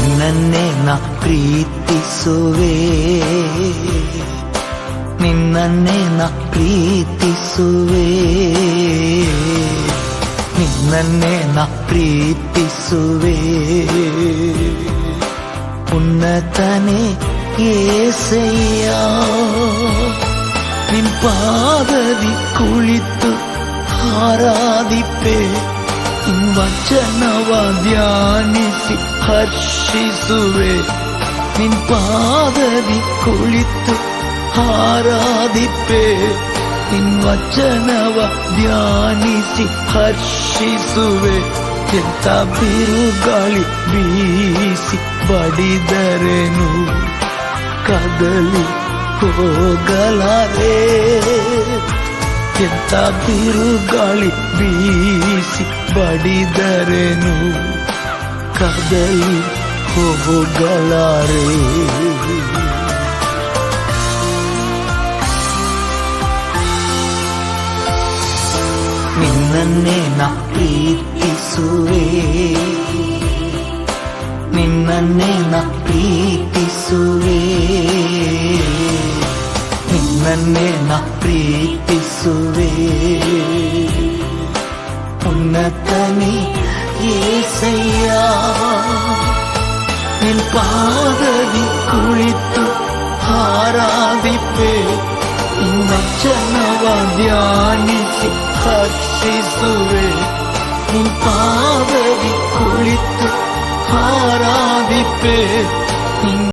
ನಿನ್ನನ್ನೇ ನಾ ಪ್ರೀತಿಸುವೆ ನಿನ್ನನ್ನೇ ನಾ ಪ್ರೀತಿಸುವೆ ನಿನ್ನನ್ನೇ ನಾ ಪ್ರೀತಿಸುವೆ ಉನ್ನತನೇ ಏಸಯ್ಯ ನಿನ್ ಪಾದದಿ ಕುಳಿತು ಆರಾಧಿಪೆ ನಿನ್ ವಚನವ ಧ್ಯಾನಿಸಿ ಹರ್ಷಿಸುವೆ. ನಿನ್ ಪಾದದಿ ಕುಳಿತು ಹಾರಾದಿಪ್ಪೆ ನಿನ್ ವಚನವ ಧ್ಯಾನಿಸಿ ಹರ್ಷಿಸುವೆ. ಎಂತ ಬಿರುಗಾಳಿ ಬೀಸಿ ಬಡಿದರೆನು? ಕದಲಿ ಹೋಗಲಾರೆ? ಎಂತ ಬಿರುಗಾಳಿ ಬೀಸಿ ಬಡಿದರೆನು? ಕದಲಿ ಹೋಗಲಾರೆ ನಿನ್ನನ್ನೇ ನಾ ಪ್ರೀತಿಸುವೆ. ನಿನ್ನನ್ನೇ ನಾ ಪ್ರೀತಿಸುವೆ. ನಿನ್ನನ್ನೇ ನಾ ಪ್ರೀತಿಸುವೆ. ಉನ್ನತನೇ ஏசையா என் பாதவி குழித்து ஆராதிப்பே உன்னச்சனவா தியானிசி ஹர்ஷிசுவே நின் பாதவி குழித்து ஆராதிப்பே